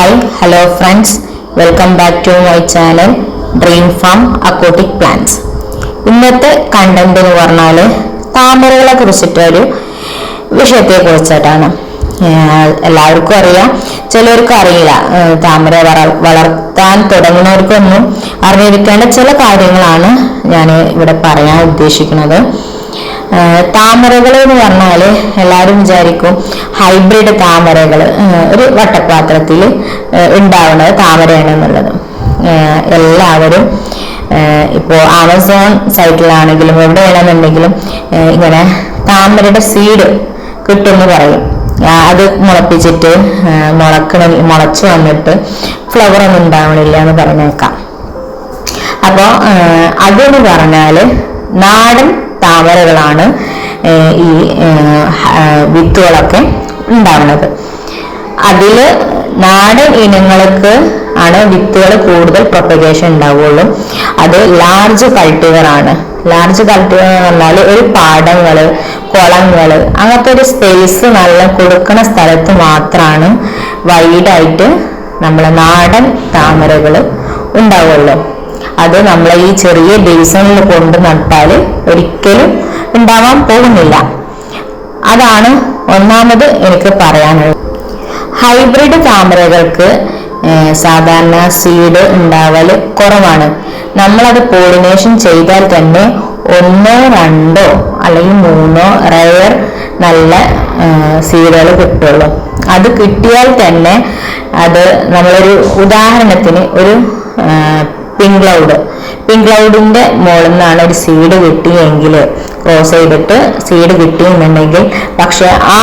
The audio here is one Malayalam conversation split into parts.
Hi hello friends welcome back to my channel dream farm aquatic plants ഇന്നത്തെ കണ്ടന്റ് എന്ന് പറഞ്ഞാൽ താമരകളെ കുറിച്ചിട്ടൊരു വിഷയത്തെ കുറിച്ചിട്ടാണ് എല്ലാവർക്കും അറിയാം. ചിലർക്ക് അറിയില്ല താമര വള- വളർത്താൻ തുടങ്ങുന്നവർക്കൊന്നും അറിഞ്ഞിരിക്കേണ്ട ചില കാര്യങ്ങളാണ് ഞാൻ ഇവിടെ പറയാൻ ഉദ്ദേശിക്കുന്നത്. താമരകൾ എന്ന് പറഞ്ഞാൽ എല്ലാവരും വിചാരിക്കും ഹൈബ്രിഡ് താമരകൾ ഒരു വട്ടപാത്രത്തിൽ ഉണ്ടാവുന്നത് താമരയാണ് എന്നുള്ളത്. എല്ലാവരും ഇപ്പോൾ ആമസോൺ സൈറ്റിലാണെങ്കിലും എവിടെ വേണമെന്നുണ്ടെങ്കിലും ഇങ്ങനെ താമരയുടെ സീഡ് കിട്ടുമെന്ന് പറയും. അത് മുളപ്പിച്ചിട്ട് മുളക്കണ മുളച്ചു വന്നിട്ട് ഫ്ലവർ ഒന്നും ഉണ്ടാവണില്ല എന്ന് പറഞ്ഞേക്കാം. അപ്പോൾ അതെന്ന് പറഞ്ഞാൽ നാടൻ താമരകളാണ് ഈ വിത്തുകളൊക്കെ ഉണ്ടാവുന്നത്. അതിൽ നാടൻ ഇനങ്ങൾക്ക് ആണ് വിത്തുകൾ കൂടുതൽ പ്രൊപ്പഗേഷൻ ഉണ്ടാവുള്ളൂ. അത് ലാർജ് കൾട്ടിവർ ആണ്. ലാർജ് കൾട്ടിവർ എന്ന് പറഞ്ഞാൽ ഒരു പാടങ്ങൾ കുളങ്ങൾ അങ്ങനത്തെ ഒരു സ്പേസ് നല്ല കൊടുക്കുന്ന സ്ഥലത്ത് മാത്രമാണ് വൈഡായിട്ട് നമ്മൾ നാടൻ താമരകൾ ഉണ്ടാവുള്ളൂ. അത് നമ്മളെ ഈ ചെറിയ ബേസണിൽ കൊണ്ട് നട്ടാൽ ഒരിക്കലും ഉണ്ടാവാൻ പോകുന്നില്ല. അതാണ് ഒന്നാമത് എനിക്ക് പറയാനുള്ളത്. ഹൈബ്രിഡ് താമരകൾക്ക് സാധാരണ സീഡ് ഉണ്ടാവൽ കുറവാണ്. നമ്മളത് പോളിനേഷൻ ചെയ്താൽ തന്നെ ഒന്നോ രണ്ടോ അല്ലെങ്കിൽ മൂന്നോ റയർ നല്ല സീഡുകൾ കിട്ടുള്ളൂ. അത് കിട്ടിയാൽ തന്നെ അത് നമ്മളൊരു ഉദാഹരണത്തിന് ഒരു പിങ്ക് ക്ലൗഡ്. പിങ്ക് ക്ലൗഡിന്റെ മുകളിൽ നിന്നാണ് ഒരു സീഡ് കിട്ടിയെങ്കിൽ ക്രോസ് ചെയ്തിട്ട് സീഡ് കിട്ടിയെന്നുണ്ടെങ്കിൽ പക്ഷെ ആ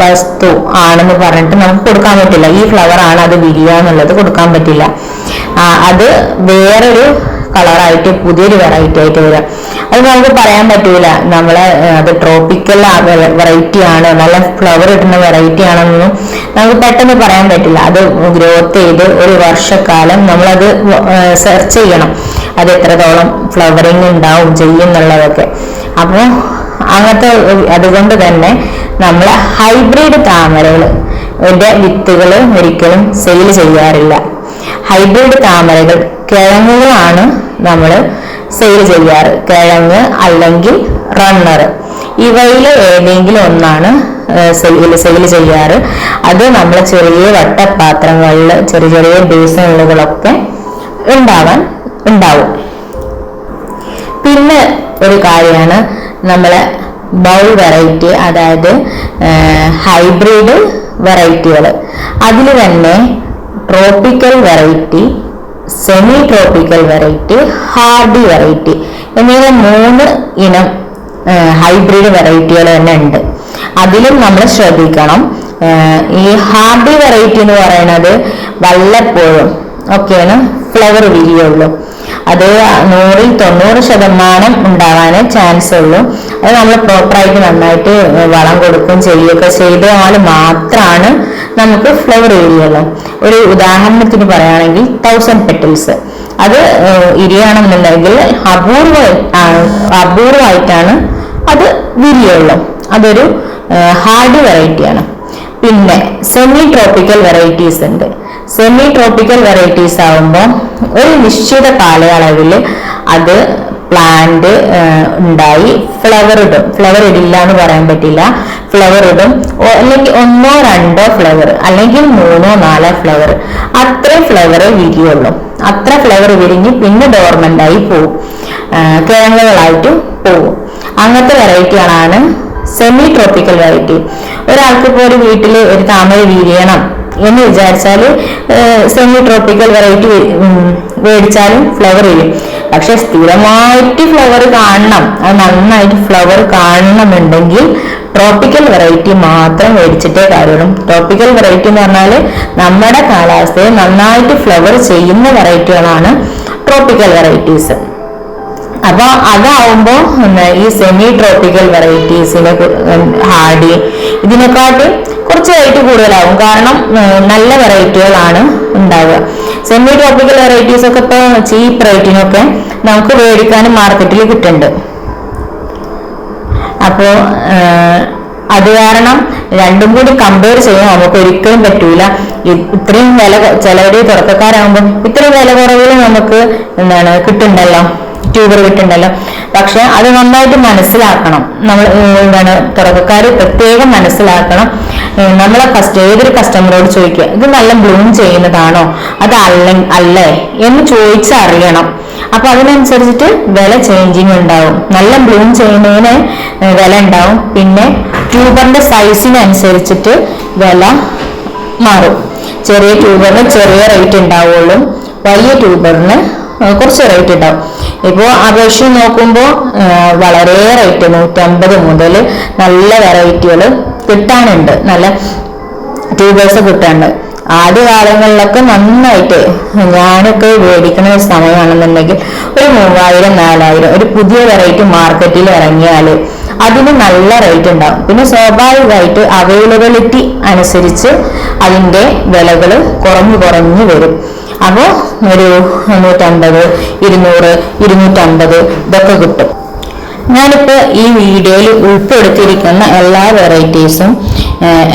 വസ്തു ആണെന്ന് പറഞ്ഞിട്ട് നമുക്ക് കൊടുക്കാൻ പറ്റില്ല. ഈ ഫ്ലവർ ആണ് അത് വിരിയ എന്നുള്ളത് കൊടുക്കാൻ പറ്റില്ല. അത് വേറൊരു കളറായിട്ട് പുതിയൊരു വെറൈറ്റി ആയിട്ട് വരാം. അത് നമുക്ക് പറയാൻ പറ്റൂല. നമ്മളെ അത് ട്രോപ്പിക്കൽ വെറൈറ്റി ആണ്. നല്ല ഫ്ലവർ ഇടുന്ന വെറൈറ്റി ആണെന്നൊന്നും നമുക്ക് പെട്ടെന്ന് പറയാൻ പറ്റില്ല. അത് ഗ്രോത്ത് ചെയ്ത് ഒരു വർഷക്കാലം നമ്മളത് സെർച്ച് ചെയ്യണം. അത് എത്രത്തോളം ഫ്ലവറിങ് ഉണ്ടാവും ചെയ്യും എന്നുള്ളതൊക്കെ അപ്പോൾ അങ്ങനത്തെ അതുകൊണ്ട് തന്നെ നമ്മൾ ഹൈബ്രിഡ് താമരകൾ വിത്തുകൾ ഒരിക്കലും സെയിൽ ചെയ്യാറില്ല. ഹൈബ്രിഡ് താമരകൾ കിഴങ്ങുകളാണ് നമ്മൾ സെയിൽ ചെയ്യാറ്. കിഴങ്ങ് അല്ലെങ്കിൽ റണ്ണർ ഇവയിൽ ഏതെങ്കിലും ഒന്നാണ് സെയിൽ സെയിൽ ചെയ്യാറ്. അത് നമ്മൾ ചെറിയ വട്ടപാത്രങ്ങളിൽ ചെറിയ ചെറിയ ബേസണുകളൊക്കെ ഉണ്ടാവാൻ ഉണ്ടാവും. പിന്നെ ഒരു കാര്യമാണ് നമ്മളെ ബൗൾ വെറൈറ്റി അതായത് ഹൈബ്രിഡ് വെറൈറ്റികൾ അതിൽ തന്നെ tropical variety semi tropical variety hardy variety എന്നിങ്ങനെ മൂന്ന് ഇനം ഹൈബ്രിഡ് വെറൈറ്റികൾ തന്നെ ഉണ്ട്. അതിലും നമ്മൾ ശ്രദ്ധിക്കണം. ഈ ഹാർഡി വെറൈറ്റി എന്ന് പറയുന്നത് വല്ലപ്പോഴും ഒക്കെയാണ് ഫ്ലവർ വിരിയുള്ളൂ. അത് നൂറിൽ തൊണ്ണൂറ് ശതമാനം ഉണ്ടാവാനേ ചാൻസ് ഉള്ളൂ. അത് നമ്മൾ പ്രോപ്പറായിട്ട് നന്നായിട്ട് വളം കൊടുക്കുകയും ചെയ്യുകയൊക്കെ ചെയ്താൽ മാത്രമാണ് നമുക്ക് ഫ്ലവർ ഏരിയുള്ളൂ ഒരു ഉദാഹരണത്തിന് പറയുകയാണെങ്കിൽ തൗസൻഡ് പെറ്റൽസ് അത് ഇരിയാണെന്നുണ്ടെങ്കിൽ അപൂർവ അപൂർവമായിട്ടാണ് അത് വിരിയുള്ളൂ. അതൊരു ഹാർഡ് വെറൈറ്റിയാണ് പിന്നെ സെമി ട്രോപ്പിക്കൽ വെറൈറ്റീസ് ഉണ്ട്. സെമി ട്രോപ്പിക്കൽ വെറൈറ്റീസ് ആവുമ്പോൾ ഒരു നിശ്ചിത കാലയളവിൽ അത് പ്ലാന്റ് ഉണ്ടായി. ഫ്ലവർ ഇടും. ഫ്ലവർ ഇടില്ല എന്ന് പറയാൻ പറ്റില്ല. ഫ്ലവർ ഇടും. അല്ലെങ്കിൽ ഒന്നോ രണ്ടോ ഫ്ലവർ അല്ലെങ്കിൽ മൂന്നോ നാലോ ഫ്ലവർ അത്രയും ഫ്ലവർ വിരിയുള്ളൂ. അത്ര ഫ്ലവർ വിരിഞ്ഞ് പിന്നെ ഡോർമെന്റ് ആയി പോവും. കിഴങ്ങുകളായിട്ട് പോവും. അങ്ങനത്തെ വെറൈറ്റികളാണ് സെമി ട്രോപ്പിക്കൽ വെറൈറ്റി ഒരാൾക്ക് ഇപ്പോൾ ഒരു വീട്ടിൽ ഒരു താമര വിരിയണം എന്ന് വിചാരിച്ചാൽ സെമി ട്രോപ്പിക്കൽ വെറൈറ്റി മേടിച്ചാലും ഫ്ലവർ ചെയ്യും പക്ഷെ സ്ഥിരമായിട്ട് ഫ്ലവർ കാണണം. അത് നന്നായിട്ട് ഫ്ലവർ കാണണമെന്നുണ്ടെങ്കിൽ ട്രോപ്പിക്കൽ വെറൈറ്റി മാത്രം മേടിച്ചിട്ടേ കാര്യമുള്ളൂ. ട്രോപ്പിക്കൽ വെറൈറ്റി എന്ന് പറഞ്ഞാൽ നമ്മുടെ കാലാവസ്ഥയെ നന്നായിട്ട് ഫ്ലവർ ചെയ്യുന്ന വെറൈറ്റികളാണ് ട്രോപ്പിക്കൽ വെറൈറ്റീസ് അപ്പൊ അതാവുമ്പോ ഈ സെമി ട്രോപ്പിക്കൽ വെറൈറ്റീസിനെ ഹാഡി ഇതിനെക്കാട്ടും കുറച്ച് റേറ്റ് കൂടുതലാവും. കാരണം നല്ല വെറൈറ്റികളാണ് ഉണ്ടാവുക. സെമി ട്രോപ്പിക്കൽ വെറൈറ്റീസ് ഒക്കെ ഇപ്പൊ ചീപ്പ് റേറ്റിനൊക്കെ നമുക്ക് മേടിക്കാനും മാർക്കറ്റിൽ കിട്ടുന്നുണ്ട്. അപ്പോൾ അത് കാരണം രണ്ടും കൂടി കമ്പയർ ചെയ്യാൻ നമുക്ക് ഒരിക്കലും പറ്റൂല. ഇത്രയും വില ചിലവര് തുടക്കക്കാരാകുമ്പോൾ ഇത്രയും വില കുറവിൽ നമുക്ക് എന്താണ് കിട്ടുന്നുണ്ടല്ലോ. ട്യൂബർ കിട്ടുണ്ടല്ലോ പക്ഷെ അത് നന്നായിട്ട് മനസ്സിലാക്കണം. നമ്മൾ എന്താണ് തുടക്കക്കാർ പ്രത്യേകം മനസ്സിലാക്കണം. നമ്മളെ ഫസ്റ്റ് ഏതൊരു കസ്റ്റമറോട് ചോദിക്കുക ഇത് നല്ല ബ്ലൂം ചെയ്യുന്നതാണോ? അത് അല്ല അല്ലേ? എന്ന് ചോദിച്ചറിയണം അപ്പൊ അതിനനുസരിച്ചിട്ട് വില ചേഞ്ചിങ് ഉണ്ടാവും. നല്ല ബ്ലൂം ചെയ്യുന്നതിന് വില ഉണ്ടാവും. പിന്നെ ട്യൂബറിന്റെ സൈസിനനുസരിച്ചിട്ട് വില മാറും. ചെറിയ ട്യൂബറിന് ചെറിയ റേറ്റ് ഉണ്ടാവുള്ളൂ. വലിയ ട്യൂബറിന് കുറച്ച് റേറ്റ് ഉണ്ടാവും. ഇപ്പോൾ അപേക്ഷ നോക്കുമ്പോൾ വളരെ റേറ്റ് നൂറ്റമ്പത് മുതൽ നല്ല വെറൈറ്റികൾ കിട്ടാനുണ്ട്. നല്ല ട്യൂബേഴ്സ് കിട്ടാനുണ്ട്. ആദ്യ കാലങ്ങളിലൊക്കെ നന്നായിട്ട് ഞാനൊക്കെ മേടിക്കുന്ന ഒരു സമയമാണെന്നുണ്ടെങ്കിൽ ഒരു മൂവായിരം നാലായിരം ഒരു പുതിയ വെറൈറ്റി മാർക്കറ്റിൽ ഇറങ്ങിയാൽ അതിന് നല്ല റേറ്റ് ഉണ്ടാവും. പിന്നെ സ്വാഭാവികമായിട്ട് അവൈലബിലിറ്റി അനുസരിച്ച് അതിന്റെ വിലകൾ കുറഞ്ഞു കുറഞ്ഞു വരും. അപ്പോൾ ഒരു നൂറ്റമ്പത് ഇരുന്നൂറ് ഇരുന്നൂറ്റമ്പത് ഇതൊക്കെ കിട്ടും. ഞാനിപ്പോൾ ഈ വീഡിയോയിൽ ഉൾപ്പെടുത്തിയിരിക്കുന്ന എല്ലാ വെറൈറ്റീസും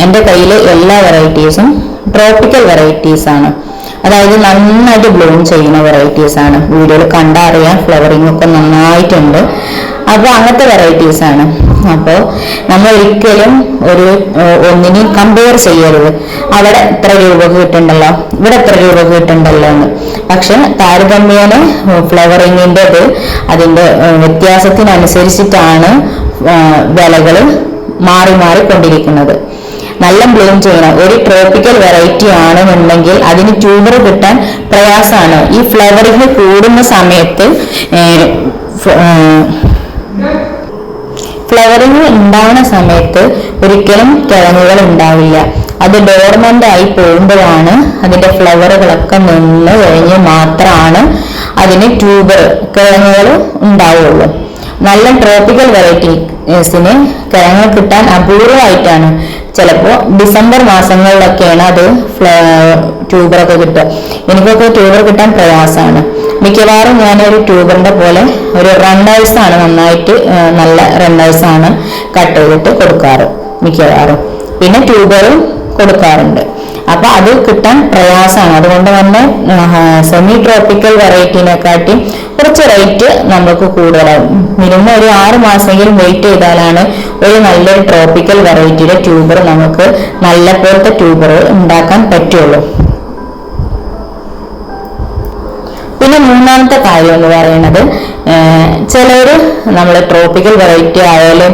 എന്റെ കയ്യിൽ എല്ലാ വെറൈറ്റീസും ട്രോപ്പിക്കൽ വെറൈറ്റീസ് ആണ്. അതായത് നന്നായിട്ട് ബ്ലൂം ചെയ്യുന്ന വെറൈറ്റീസ് ആണ്. വീഡിയോയിൽ കണ്ടറിയാൻ ഫ്ലവറിംഗ് ഒക്കെ നന്നായിട്ടുണ്ട്. അപ്പോൾ അങ്ങനത്തെ വെറൈറ്റീസ് ആണ്. അപ്പോൾ നമ്മൾ ഒരിക്കലും ഒരു ഒന്നിനെയും കമ്പയർ ചെയ്യരുത്. അവിടെ ഇത്ര രൂപ കിട്ടുന്നുണ്ടല്ലോ? ഇവിടെ ഇത്ര രൂപ കിട്ടുന്നുണ്ടല്ലോ എന്ന്. പക്ഷെ താരതമ്യേന അതിന്റെ ഏഹ്, വ്യത്യാസത്തിനനുസരിച്ചിട്ടാണ് വിലകൾ മാറി മാറി കൊണ്ടിരിക്കുന്നത്. നല്ല ബ്ലൂം ചെയ്യണം ഒരു ട്രോപ്പിക്കൽ വെറൈറ്റി ആണെന്നുണ്ടെങ്കിൽ അതിന് ട്യൂബർ കിട്ടാൻ പ്രയാസമാണ്. ഈ ഫ്ലവറിങ് കൂടുന്ന സമയത്ത് ഫ്ലവറിങ് ഉണ്ടാവുന്ന സമയത്ത് ഒരിക്കലും കിഴങ്ങുകൾ ഉണ്ടാവില്ല. അത് ഡോർമെന്റ് ആയി പോകുമ്പോഴാണ് അതിന്റെ ഫ്ലവറുകളൊക്കെ നിന്ന് കഴിഞ്ഞ് മാത്രമാണ് അതിന് ട്യൂബർ കിഴങ്ങുകൾ ഉണ്ടാവുള്ളൂ. നല്ല ട്രോപ്പിക്കൽ വെറൈറ്റീസിന് കിഴങ്ങ് കിട്ടാൻ അപൂർവമായിട്ടാണ്. ചിലപ്പോൾ ഡിസംബർ മാസങ്ങളിലൊക്കെയാണ് അത് ട്യൂബറൊക്കെ കിട്ടുക. എനിക്കൊക്കെ ട്യൂബർ കിട്ടാൻ പ്രയാസമാണ്. മിക്കവാറും ഞാനൊരു ട്യൂബറിന്റെ പോലെ ഒരു റണ്ണേഴ്സ് ആണ് നന്നായിട്ട് നല്ല റണ്ണേഴ്സ് ആണ് കട്ട് ചെയ്തിട്ട് കൊടുക്കാറ് മിക്കവാറും. പിന്നെ ട്യൂബറും കൊടുക്കാറുണ്ട്. അപ്പൊ അത് കിട്ടാൻ പ്രയാസമാണ്. അതുകൊണ്ട് തന്നെ സെമി ട്രോപ്പിക്കൽ വെറൈറ്റിനെക്കാട്ടി കുറച്ച് റേറ്റ് നമുക്ക് കൂടുതലാവും. മിനിമം ഒരു ആറ് മാസമെങ്കിലും വെയിറ്റ് ചെയ്താലാണ് ഒരു നല്ലൊരു ട്രോപ്പിക്കൽ വെറൈറ്റിയുടെ ട്യൂബർ നമുക്ക് നല്ല പോലത്തെ ട്യൂബർ ഉണ്ടാക്കാൻ പറ്റുള്ളൂ. പിന്നെ മൂന്നാമത്തെ കാര്യം എന്ന് പറയുന്നത് ചിലർ നമ്മൾ ട്രോപ്പിക്കൽ വെറൈറ്റി ആയാലും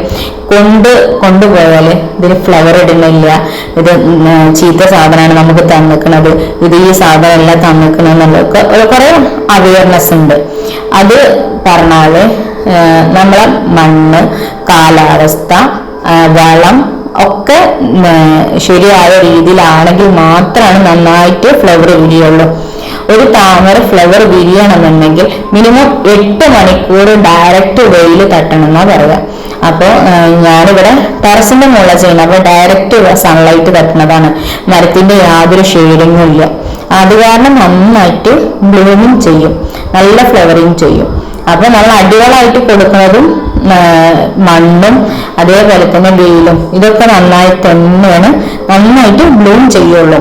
കൊണ്ട് കൊണ്ടുപോയാൽ ഇതിന് ഫ്ലവർ ഇടുന്നില്ല. ഇത് ചീത്ത സാധനമാണ് നമുക്ക് തന്നിക്കണത്. ഇത് ഈ സാധനമല്ല തന്നിക്കണം എന്നുള്ളതൊക്കെ ഒരു കുറേ അവയർനെസ് ഉണ്ട്. അത് പറഞ്ഞാൽ ആ, നമ്മളെ മണ്ണ് കാലാവസ്ഥ വളം ഒക്കെ ശരിയായ രീതിയിലാണെങ്കിൽ മാത്രമാണ് നന്നായിട്ട് ഫ്ലവർ വിരിയുള്ളൂ ഒരു താമര ഫ്ലവർ വിരിയണമെന്നുണ്ടെങ്കിൽ മിനിമം എട്ട് മണിക്കൂർ ഡയറക്റ്റ് വെയിൽ തട്ടണം എന്നാ പറയാ അപ്പോൾ ഞാനിവിടെ ടെറസിന്റെ മുകളിൽ ചെയ്യുന്നത്. അപ്പോൾ ഡയറക്റ്റ് സൺലൈറ്റ് തട്ടുന്നതാണ്. മരത്തിന്റെ യാതൊരു ഷെയ്ഡിങ്ങും ഇല്ല. അത് കാരണം നന്നായിട്ട് ബ്ലൂമിങ് ചെയ്യും. നല്ല ഫ്ലവറിങ് ചെയ്യും. അപ്പോൾ നമ്മൾ അടികളായിട്ട് കൊടുക്കുന്നതും മണ്ണും അതേപോലെ തന്നെ വെയിലും ഇതൊക്കെ നന്നായി തന്നെയാണ് നന്നായിട്ട് ബ്ലൂം ചെയ്യുള്ളൂ.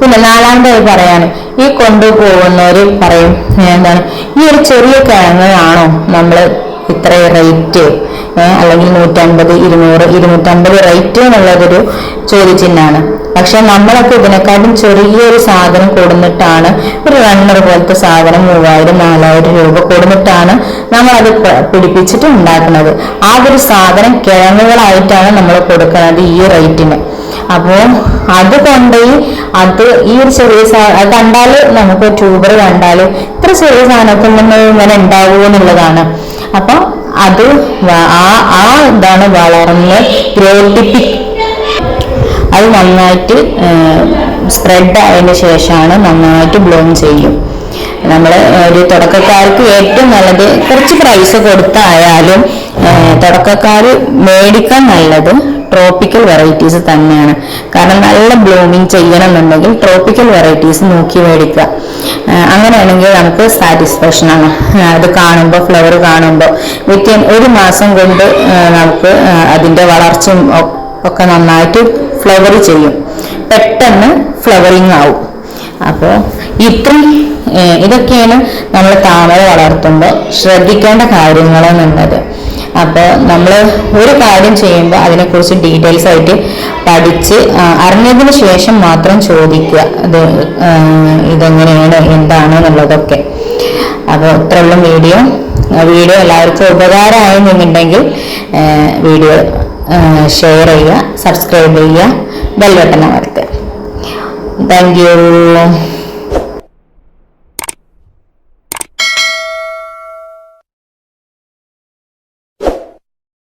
പിന്നെ നാലാമതായി പറയാണ് ഈ കൊണ്ടുപോകുന്നവര് പറയും എന്താണ് ഈ ഒരു ചെറിയ കിഴങ്ങാണോ നമ്മൾ ഇത്ര റേറ്റ് അല്ലെങ്കിൽ നൂറ്റമ്പത് ഇരുന്നൂറ് ഇരുന്നൂറ്റമ്പത് റേറ്റ് എന്നുള്ളതൊരു ചോദ്യചിഹ്നമാണ്. പക്ഷെ നമ്മളൊക്കെ ഇതിനെക്കാട്ടും ചെറിയൊരു സാധനം കൊടുന്നിട്ടാണ് ഒരു റണ്ണർ പോലത്തെ സാധനം മൂവായിരം നാലായിരം രൂപ കൊടുന്നിട്ടാണ് നമ്മളത് പിടിപ്പിച്ചിട്ട് ഉണ്ടാക്കുന്നത്. ആ ഒരു സാധനം കിഴങ്ങുകളായിട്ടാണ് നമ്മൾ കൊടുക്കുന്നത് ഈ റേറ്റിന്. അപ്പോ അത് കൊണ്ട് അത് ഈ ഒരു ചെറിയ സാധനം അത് കണ്ടാൽ നമുക്ക് ട്യൂബർ കണ്ടാൽ ഇത്ര ചെറിയ സാധനത്തിൽ നിന്ന് ഇങ്ങനെ ഉണ്ടാവുമോ എന്നുള്ളതാണ്. അപ്പൊ അത് ആ ആ ഇതാണ് വളർന്ന് ഗ്രോട്ടിപ്പി അത് നന്നായിട്ട് സ്പ്രെഡ് ആയതിനു ശേഷമാണ് നന്നായിട്ട് ബ്ലൂം ചെയ്യും. നമ്മൾ ഒരു തുടക്കക്കാർക്ക് ഏറ്റവും നല്ലത് കുറച്ച് പ്രൈസ് കൊടുത്തായാലും തുടക്കക്കാർ മേടിക്കാൻ നല്ലത് ട്രോപ്പിക്കൽ വെറൈറ്റീസ് തന്നെയാണ്. കാരണം നല്ല ബ്ലൂമിങ് ചെയ്യണമെന്നുണ്ടെങ്കിൽ ട്രോപ്പിക്കൽ വെറൈറ്റീസ് നോക്കി മേടിക്കുക. അങ്ങനെയാണെങ്കിൽ നമുക്ക് സാറ്റിസ്ഫാക്ഷൻ ആണ്. അത് കാണുമ്പോൾ ഫ്ലവർ കാണുമ്പോൾ വിത്തിൻ ഒരു മാസം കൊണ്ട് നമുക്ക് അതിന്റെ വളർച്ചയും ഒക്കെ നന്നായിട്ട് ഫ്ലവർ ചെയ്യും. പെട്ടെന്ന് ഫ്ലവറിങ് ആവും. അപ്പോൾ ഇത്രയും ഇതൊക്കെയാണ് നമ്മൾ താമര വളർത്തുമ്പോൾ ശ്രദ്ധിക്കേണ്ട കാര്യങ്ങൾ എന്നുള്ളത് അപ്പോൾ നമ്മൾ ഒരു കാര്യം ചെയ്യുമ്പോൾ അതിനെക്കുറിച്ച് ഡീറ്റെയിൽസ് ആയിട്ട് പഠിച്ച് അറിഞ്ഞതിന് ശേഷം മാത്രം ചോദിക്കുക. ആ, ഇതെങ്ങനെയാണ് എന്താണ് എന്നുള്ളതൊക്കെ. അപ്പോൾ ഇത്രയുള്ള വീഡിയോ. വീഡിയോ എല്ലാവർക്കും ഉപകാരമായെന്നുണ്ടെങ്കിൽ വീഡിയോ ഷെയർ ചെയ്യുക സബ്സ്ക്രൈബ് ചെയ്യുക ബെൽ ബട്ടൺ താങ്ക് യു